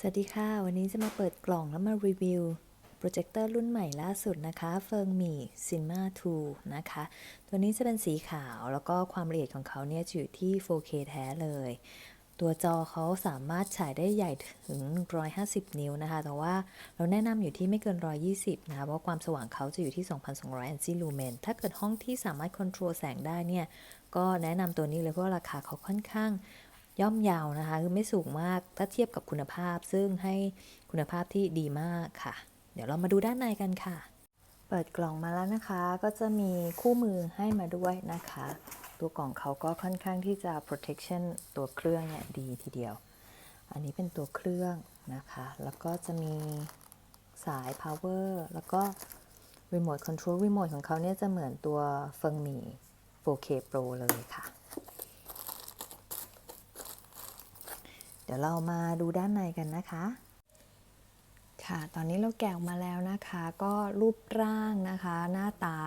สวัสดีค่ะ วันนี้จะมาเปิดกล่องแล้วมารีวิว โปรเจคเตอร์รุ่นใหม่ล่าสุดนะคะเฟิงมี Cinema 2นะคะ ตัวนี้จะเป็นสีขาวแล้วก็ความละเอียดของเขาเนี่ยจะอยู่ที่ 4K แท้เลย ตัวจอเขาสามารถฉายได้ใหญ่ถึง 150 นิ้วนะคะ แต่ว่าเราแนะนำอยู่ที่ไม่เกิน 120 นะคะ เพราะความสว่างเขาจะอยู่ที่ 2,200 ANSI lumen ถ้าเกิดห้องที่สามารถควบคุมแสงได้เนี่ย ก็แนะนำตัวนี้เลยเพราะว่าราคาเขาค่อนข้าง ย่อมเยาวนะคะ คือไม่สูงมากถ้าเทียบกับคุณภาพ ซึ่งให้คุณภาพที่ดีมากค่ะ เดี๋ยวเรามาดูด้านในกันค่ะ เปิดกล่องมาแล้วนะคะ ก็จะมีคู่มือให้มาด้วยนะคะ ตัวกล่องเขาก็ค่อนข้างที่จะ protection ตัวเครื่องเนี่ยดีทีเดียว อันนี้เป็นตัวเครื่องนะคะ แล้วก็จะมีสาย power แล้วก็ remote control remote ของเขาเนี่ยจะเหมือนตัวเฟิงมี 4K Pro เลยค่ะ เดี๋ยวเรามาดูด้านในกันนะคะ ค่ะ ตอนนี้เราแกะออกมาแล้วนะคะ ก็รูปร่างนะคะ หน้าตา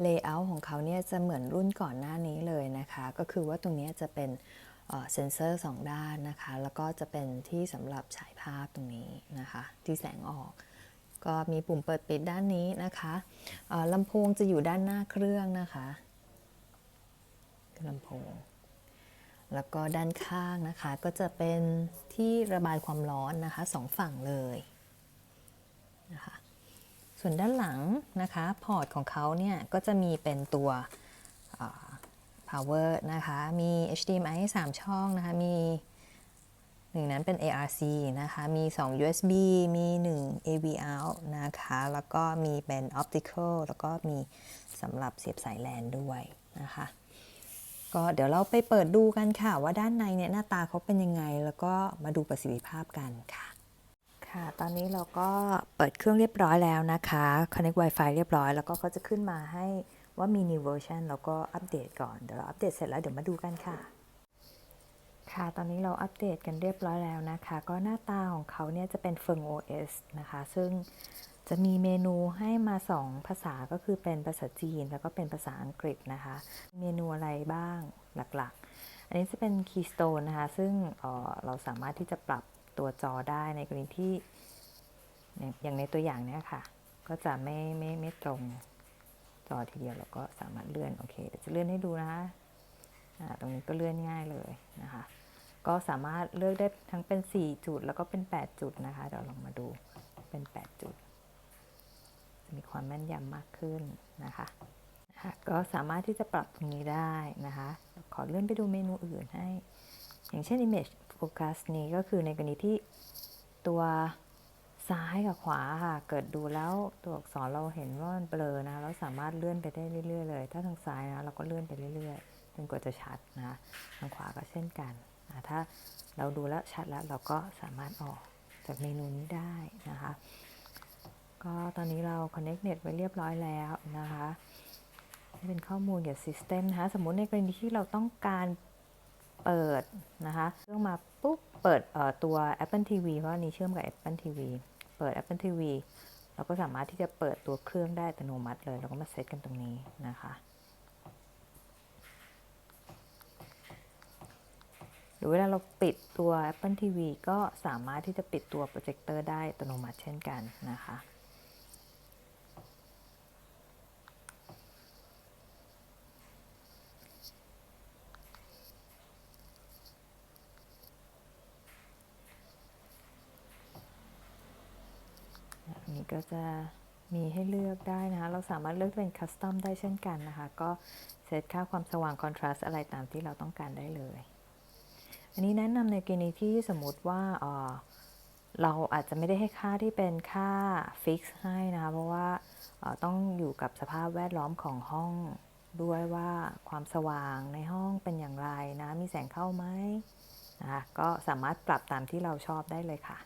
เลเยอร์ของเขาเนี่ยจะเหมือนรุ่นก่อนหน้านี้เลยนะคะ ก็คือว่าตรงนี้จะเป็นเซนเซอร์สองด้านนะคะ แล้วก็จะเป็นที่สำหรับฉายภาพตรงนี้นะคะ ที่แสงออก ก็มีปุ่มเปิดปิดด้านนี้นะคะลำโพงจะอยู่ด้านหน้าเครื่องนะคะลำโพง แล้วก็ด้านข้างนะคะก็จะเป็นที่ระบายความร้อนนะคะสองฝั่งเลยนะคะส่วนด้านหลังนะคะพอร์ตของเขาเนี่ยก็จะมีเป็นตัว power นะคะมี HDMI 3 ช่องนะคะมีหนึ่งนั้นเป็น ARC นะคะมี 2 USB มี 1 AV out นะคะแล้วก็มีเป็น optical แล้วก็มีสำหรับเสียบสายแลนด้วยนะคะ ก็เดี๋ยวเราไปเปิดดูกันค่ะ ว่าด้านในเนี่ยหน้าตาเขาเป็นยังไง แล้วก็มาดูประสิทธิภาพกันค่ะ ค่ะ ตอนนี้เราก็เปิดเครื่องเรียบร้อยแล้วนะคะ connect Wi-Fi เรียบร้อย แล้วก็เขาจะขึ้นมาให้ว่ามี new version แล้วก็อัปเดตก่อน เดี๋ยวเราอัปเดตเสร็จแล้วเดี๋ยวมาดูกันค่ะ ค่ะ ตอนนี้เราอัปเดตกันเรียบร้อยแล้วนะคะ ก็หน้าตาของเขาเนี่ยจะเป็นเฟิง OS นะคะ ซึ่ง จะมีเมนูให้มา 2 ภาษาก็คือเป็นภาษาจีนแล้วก็เป็นภาษาอังกฤษนะคะ เมนูอะไรบ้างหลักๆ อันนี้จะเป็น Keystone นะคะ ซึ่งเเราสามารถที่จะปรับตัวจอได้ในกรณีที่ อย่างในตัวอย่างเนี้ยค่ะ ก็จะไม่ไม่ไม่ตรงจอทีเดียวเราก็สามารถเลื่อนโอเคเดี๋ยวจะเลื่อนให้ดูนะคะตรงนี้ก็เลื่อนง่ายเลยนะคะ ก็สามารถเลือกได้ทั้งเป็น 4 จุดแล้วก็เป็น 8 จุดนะคะ เดี๋ยวลองมาดูเป็น 8 จุด มีความแม่นยำมากขึ้นนะคะะก็สามารถที่จะปรับตรงนี้ได้นะคะ ขอเลื่อนไปดูเมนูอื่นให้ อย่างเช่น image focus นี้ก็คือในกรณีที่ตัวซ้ายกับขวาค่ะ เกิดดูแล้วตัวอักษรเราเห็นว่ามันเบลอนะเราสามารถเลื่อนไปได้เรื่อยๆเลย ถ้าทางซ้ายนะเราก็เลื่อนไปเรื่อยๆจนกว่าจะชัดนะทางขวาก็เช่นกันนะถ้าเราดูแล้วชัดแล้วเราก็สามารถออกจากเมนูนี้ได้นะคะ ก็ตอนนี้เรา connect net ไว้เรียบร้อยแล้วนะคะนี่เป็นข้อมูลเกี่ยวกับ system นะคะ สมมุติในกรณีที่เราต้องการเปิดนะคะเครื่องมาปุ๊บ เปิดตัว Apple TV เพราะนี้เชื่อมกับ Apple TV เปิด Apple TV เราก็สามารถที่จะเปิดตัวเครื่องได้อัตโนมัติเลย เราก็มาเซตกันตรงนี้นะคะหรือเวลาเราปิดตัว Apple TV ก็สามารถที่จะปิดตัวโปรเจคเตอร์ได้อัตโนมัติเช่นกันนะคะนี้ ก็จะมีให้เลือกได้นะคะเราสามารถเลือกเป็นคัสตอมได้เช่นกันนะคะ ก็เซตค่าความสว่างคอนทราสต์อะไรตามที่เราต้องการได้เลย อันนี้แนะนำในกรณีที่สมมติว่าเเราอาจจะไม่ได้ให้ค่าที่เป็นค่าฟิกซ์ให้นะคะ เพราะว่าต้องอยู่กับสภาพแวดล้อมของห้องด้วยว่าความสว่างในห้องเป็นอย่างไรนะ มีแสงเข้าไหมนะคะก็สามารถปรับตามที่เราชอบได้เลยค่ะ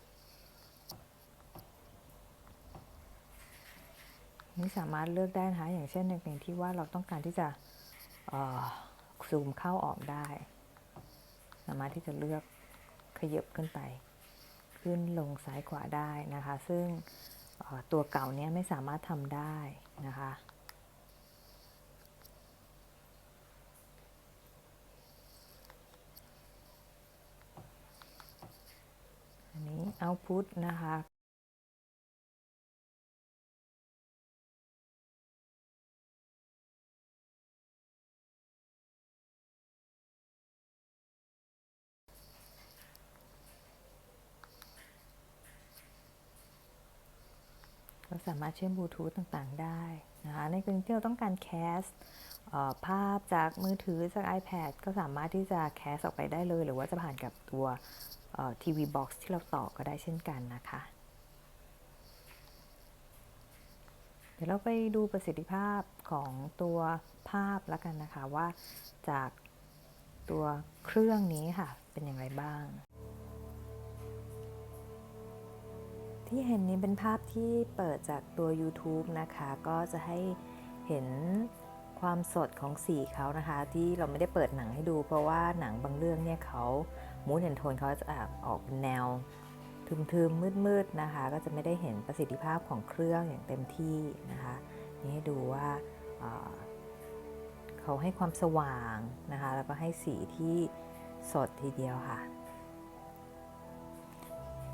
นี่สามารถเลือกได้นะคะ อย่างเช่นในกรณีที่ว่าเราต้องการที่จะซูมเข้าออกได้ สามารถที่จะเลือกขยับขึ้นไป ขึ้นลงซ้ายขวาได้นะคะ ซึ่งตัวเก่าเนี้ยไม่สามารถทำได้นะคะอันนี้ output นะคะ สามารถเชื่อมบลูทูธต่างๆ ได้นะคะในกรณีที่เราต้องการแคสภาพจากมือถือจาก iPad ก็สามารถที่จะแคสออกไปได้เลย หรือว่าจะผ่านกับตัวทีวีบ็อกซ์ที่เราต่อก็ได้เช่นกันนะคะ เดี๋ยวเราไปดูประสิทธิภาพของตัวภาพแล้วกันนะคะว่าจากตัวเครื่องนี้ค่ะ เป็นอย่างไรบ้าง ที่เห็นนี้เป็นภาพที่เปิดจากตัว YouTube นะคะ ก็จะให้เห็นความสดของสีเขานะคะ ที่เราไม่ได้เปิดหนังให้ดู เพราะว่าหนังบางเรื่องเนี่ยเขามูดแอนโทนเขาจะออกเป็นแนวทึมๆมืดๆนะคะ ก็จะไม่ได้เห็นประสิทธิภาพของเครื่องอย่างเต็มที่นะคะ นี่ให้ดูว่าเอ่อเขาให้ความสว่างนะคะ แล้วก็ให้สีที่สดทีเดียวค่ะ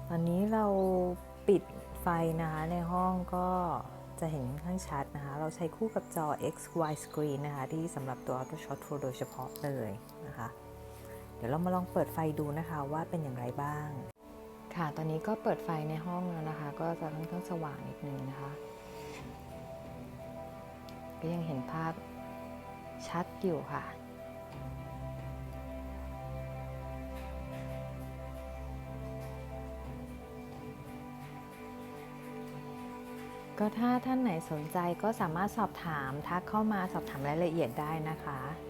ตอนนี้เรา ปิดไฟนะคะในห้องก็จะเห็นข้างชัดนะคะ เราใช้คู่กับจอ XY Screen นะคะ ที่สำหรับตัว Auto Shot Pro โดยเฉพาะเลยนะคะ เดี๋ยวเรามาลองเปิดไฟดูนะคะว่าเป็นอย่างไรบ้าง ค่ะ ตอนนี้ก็เปิดไฟในห้องแล้วนะคะ ก็จะค่อนข้างสว่างนิดนึงนะคะ ก็ยังเห็นภาพชัดอยู่ค่ะ ก็ถ้าท่านไหนสนใจก็สามารถสอบถามทักเข้ามาสอบถามรายละเอียดได้นะคะ